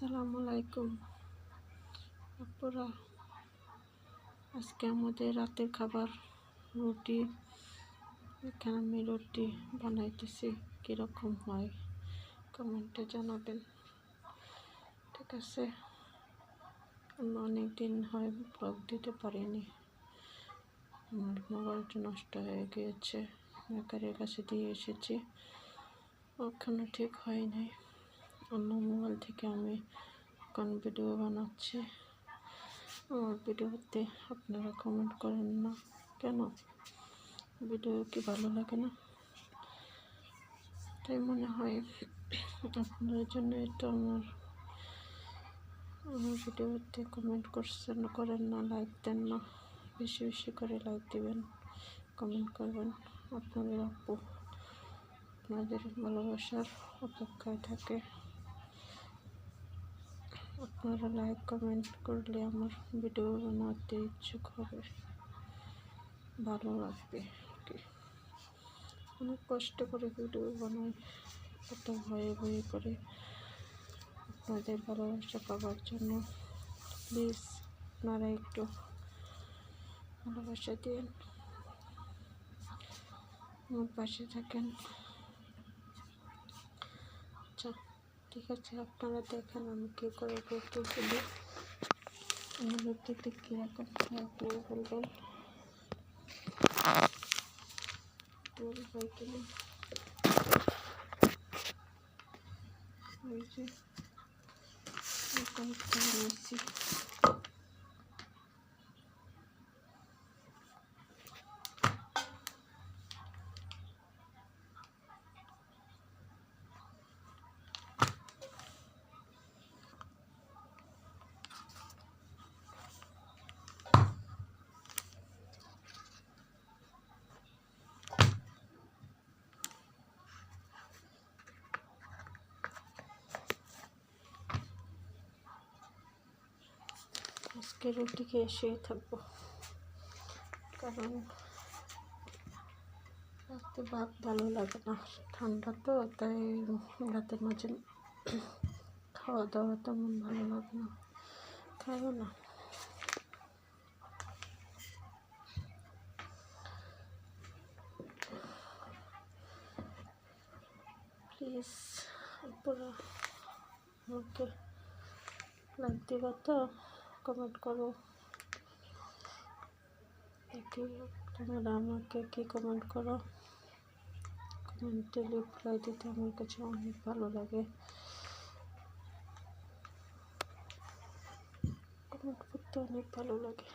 আসসালামু আলাইকুম আপুরা, আজকে আমাদের রাতের খাবার, রুটি, এখানে আমি রুটি বানাইতেছি, কীরকম হয় কমেন্টে জানাবেন। ঠিক আছে, আমি অনেক দিন হয় ব্লগ দিতে পারিনি। আমার মোবাইলটা নষ্ট হয়ে গিয়েছে মেকারের কাছে দিয়ে এসেছি, ওখানে ঠিক হয় নাই। অন্য মোবাইল থেকে আমি এখন ভিডিও বানাচ্ছি। আমার ভিডিওতে আপনারা কমেন্ট করেন না। কেন? ভিডিও কি ভালো লাগে না? তাই মনে হয় আপনাদের জন্য এটা আমার আমার ভিডিওতে কমেন্ট করছেন, করেন না লাইক দেন না। বেশি বেশি করে লাইক দিবেন কমেন্ট করবেন। আপনাদের আপু, আপনাদের ভালোবাসার অপেক্ষায় থাকে। আপনারা লাইক কমেন্ট করলে আমার ভিডিও বানাতে ইচ্ছুক হবে। ভালো লাগবে। অনেক কষ্ট করে ভিডিও বানাই। কত ভয়ে ভয়ে করে আপনাদের ভালোবাসা পাওয়ার জন্য। প্লিজ আপনারা একটু ভালোবাসা দিন। আমার পাশে থাকেন। ঠিক আছে, আপনারা দেখেন আমি কী করে করতে চলি দেখতে কীরকম আপনারা বলবেন। ওই কয়েকটা আজকে রুটি খেয়ে থাকব। কারণ রাতে ভাত ভালো লাগে না, ঠান্ডা তো, তাই রাতের মাঝে খাওয়া দাওয়া তেমন ভালো লাগে না খাইও না? প্লিজ পুরো আমাকে লাইক দিবা তো। কমেন্ট করো। দেখি তোমরা আমাকে কি কমেন্ট করো? কমেন্টে রিপ্লাই দিতে আমার কাছে অনেক ভালো লাগে। কমেন্ট করতে অনেক ভালো লাগে।